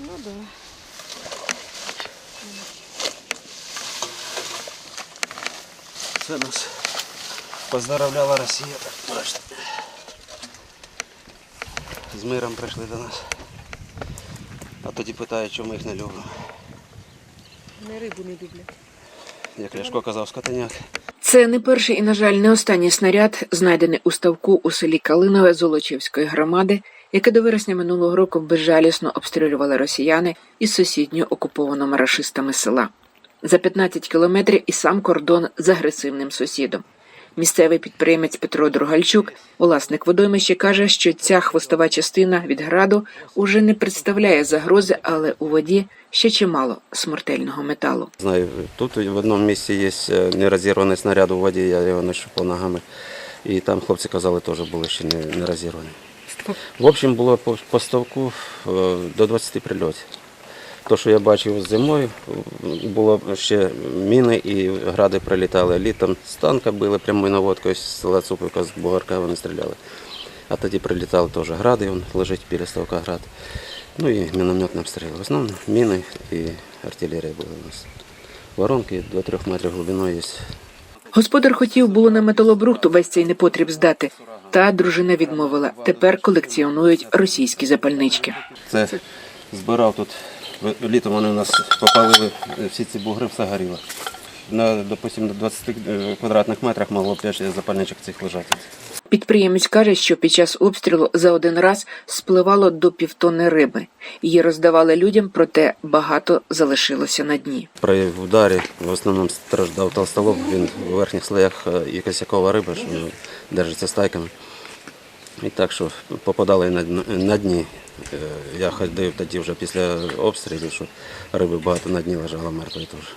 Ну да. Це нас поздоровляла Росія. З миром прийшли до нас. А тоді питають, чому ми їх не любимо. Не рибу не люблять. Як Ляшко казав, скотиняк. Це не перший і, на жаль, не останній снаряд, знайдений у ставку у селі Калинове Золочівської громади, яке до вересня минулого року безжалісно обстрілювали росіяни із сусідньо окупованого рашистами села. За 15 кілометрів і сам кордон з агресивним сусідом. Місцевий підприємець Петро Другальчук, власник водоймища, каже, що ця хвостова частина від граду уже не представляє загрози, але у воді ще чимало смертельного металу. Знаю, тут в одному місці є е, нерозірваний снаряд у воді, я його нащупав ногами. І там хлопці казали, теж були ще не розірвані. Общем, було по, по ставку е, до 20 прильотів. То, що я бачив зимою, було ще міни і гради прилітали. Літом з танка били прямою наводкою з села Цупівка, з Бугарка вони стріляли. А тоді прилітали теж гради, він лежить біля ставка град. Ну і мінометні обстріли. В основному міни і артилерія були у нас. Воронки до 3 метрів глибиною є. Господар хотів було на металобрухту весь цей непотріб здати, та дружина відмовила. Тепер колекціонують російські запальнички. Це збирав тут. Літом вони у нас попалили всі ці бугри, все горіло. На, допустим, на 20 квадратних метрах могло 5 запальничок цих лежати. Підприємець каже, що під час обстрілу за один раз спливало до півтонни риби. Її роздавали людям, проте багато залишилося на дні. При ударі в основному страждав толстолоб, він у верхніх слоях е, і косякова риба, що держиться стайками. І так, що попадали на, на дні. Е, Я ходив тоді вже після обстрілів, що риби багато на дні лежало мертвої теж.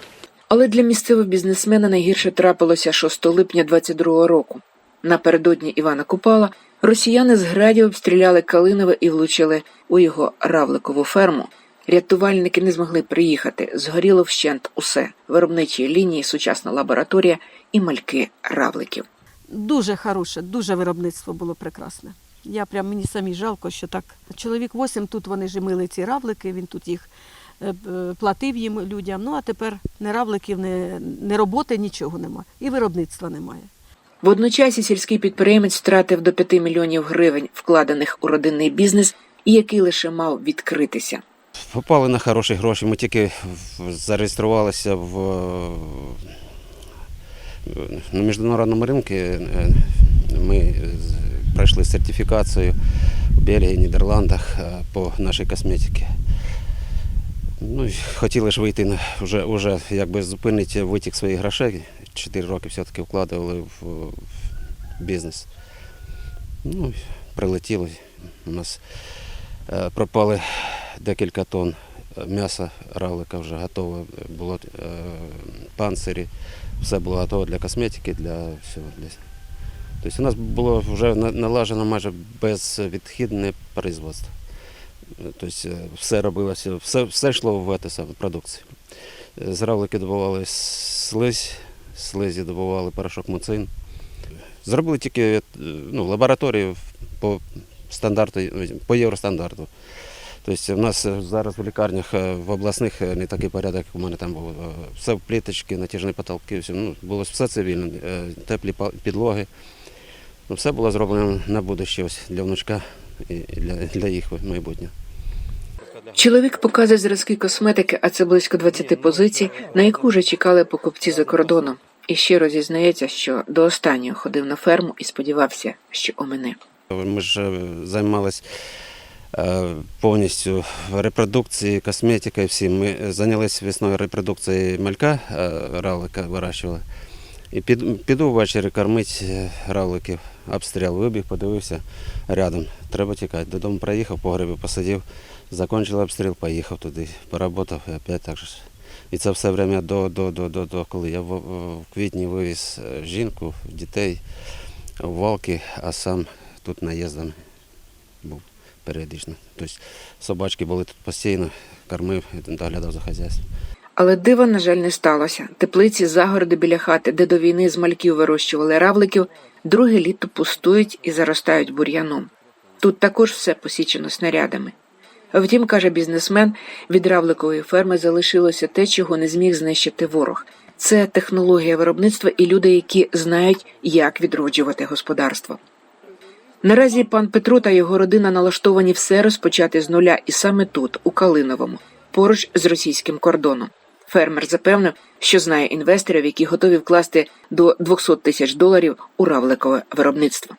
Але для місцевого бізнесмена найгірше трапилося 6 липня 22-го року. Напередодні Івана Купала росіяни з градів обстріляли Калинове і влучили у його равликову ферму. Рятувальники не змогли приїхати. Згоріло вщент усе: виробничі лінії, сучасна лабораторія і мальки равликів. Дуже хороше, дуже виробництво було прекрасне. Я прям мені самі жалко, що так. Чоловік восім тут вони ж мили ці равлики, він тут їх е, е, платив їм людям. Ну а тепер не равликів, не, роботи, нічого нема. І виробництва немає. Водночас сільський підприємець втратив до 5 мільйонів гривень, вкладених у родинний бізнес, і який лише мав відкритися. Попали на хороші гроші. Ми тільки зареєструвалися в, на міжнародному ринку. Ми пройшли сертифікацію в Бельгії, Нідерландах е, по нашій косметиці. Ну, хотіли ж вийти на вже, вже якби зупинити витік своїх грошей. Чотири роки все-таки вкладували в, в бізнес. Ну, прилетіло. У нас е, пропали декілька тонн м'яса равлика вже готове було е, панцирі, все було готове для косметики, для всього. Тобто у нас було вже налажено майже безвідхідне производство. Тобто е, все робилося, все, все йшло в цю саму продукцію. Е, З равлики добували слизь, слизі добували порошок муцин. Зробили тільки е, ну, лабораторію по стандарту, по євростандарту. Тобто у нас зараз в лікарнях в обласних не такий порядок, як у мене там був. Все в пліточки, натяжні потолки, все, ну, було все цивільне, теплі підлоги. Ну, все було зроблено на будуще ось для внучка і для, для їх майбутнього. Чоловік показує зразки косметики, а це близько 20 позицій, на яку вже чекали покупці за кордоном. І щиро зізнається, що до останнього ходив на ферму і сподівався, що омине. Ми ж е, займалися е, повністю репродукцією, косметикою всім. Ми зайнялися весною репродукцією малька, е, равлика вирощували. І під, піду ввечері кормити равликів. Обстріл вибіг, подивився рядом. Треба тікати. Додому приїхав, по грибі посадив, закінчили обстріл, поїхав туди, поработав і опять так же. І це все время до, до, до, до, до коли я в, в квітні вивіз е, жінку, дітей в валки, а сам тут наїздом був періодично. Тобто собачки були тут постійно, кормив, доглядав за хазяйством. Але дива, на жаль, не сталося. Теплиці загороди біля хати, де до війни з мальків вирощували равликів, друге літо пустують і заростають бур'яном. Тут також все посічено снарядами. Втім, каже бізнесмен, від равликової ферми залишилося те, чого не зміг знищити ворог. Це технологія виробництва і люди, які знають, як відроджувати господарство. Наразі пан Петро та його родина налаштовані все розпочати з нуля, і саме тут, у Калиновому, поруч з російським кордоном. Фермер запевнив, що знає інвесторів, які готові вкласти до 200 тисяч доларів у равликове виробництво.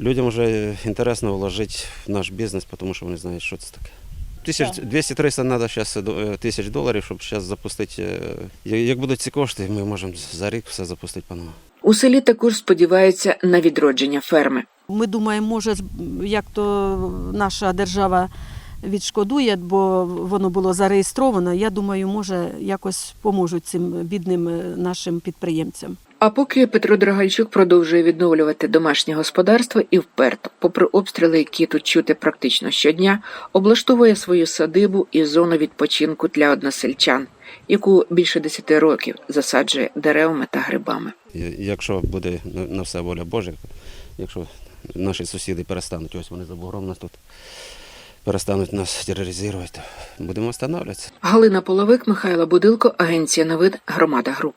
Людям вже інтересно вложити в наш бізнес, тому що вони знають, що це таке. Тисяч 200-300 треба зараз тисяч доларів, щоб зараз запустити. е, Як будуть ці кошти, ми можемо за рік все запустити по-новому. У селі також сподіваються на відродження ферми. Ми думаємо, може, з- як то наша держава відшкодує, бо воно було зареєстровано. Я думаю, може, якось поможуть цим бідним е, нашим підприємцям. А поки Петро Драгальчук продовжує відновлювати домашнє господарство і вперто, попри обстріли, які тут чути практично щодня, облаштовує свою садибу і зону відпочинку для односельчан, яку більше десяти років засаджує деревами та грибами. Якщо буде на- на все воля Божа, якщо наші сусіди перестануть, ось вони за бугром нас тут перестануть нас тероризувати, будемо встановлюватися. Галина Половик, Михайло Будилко, агенція Новин, Громада Груп.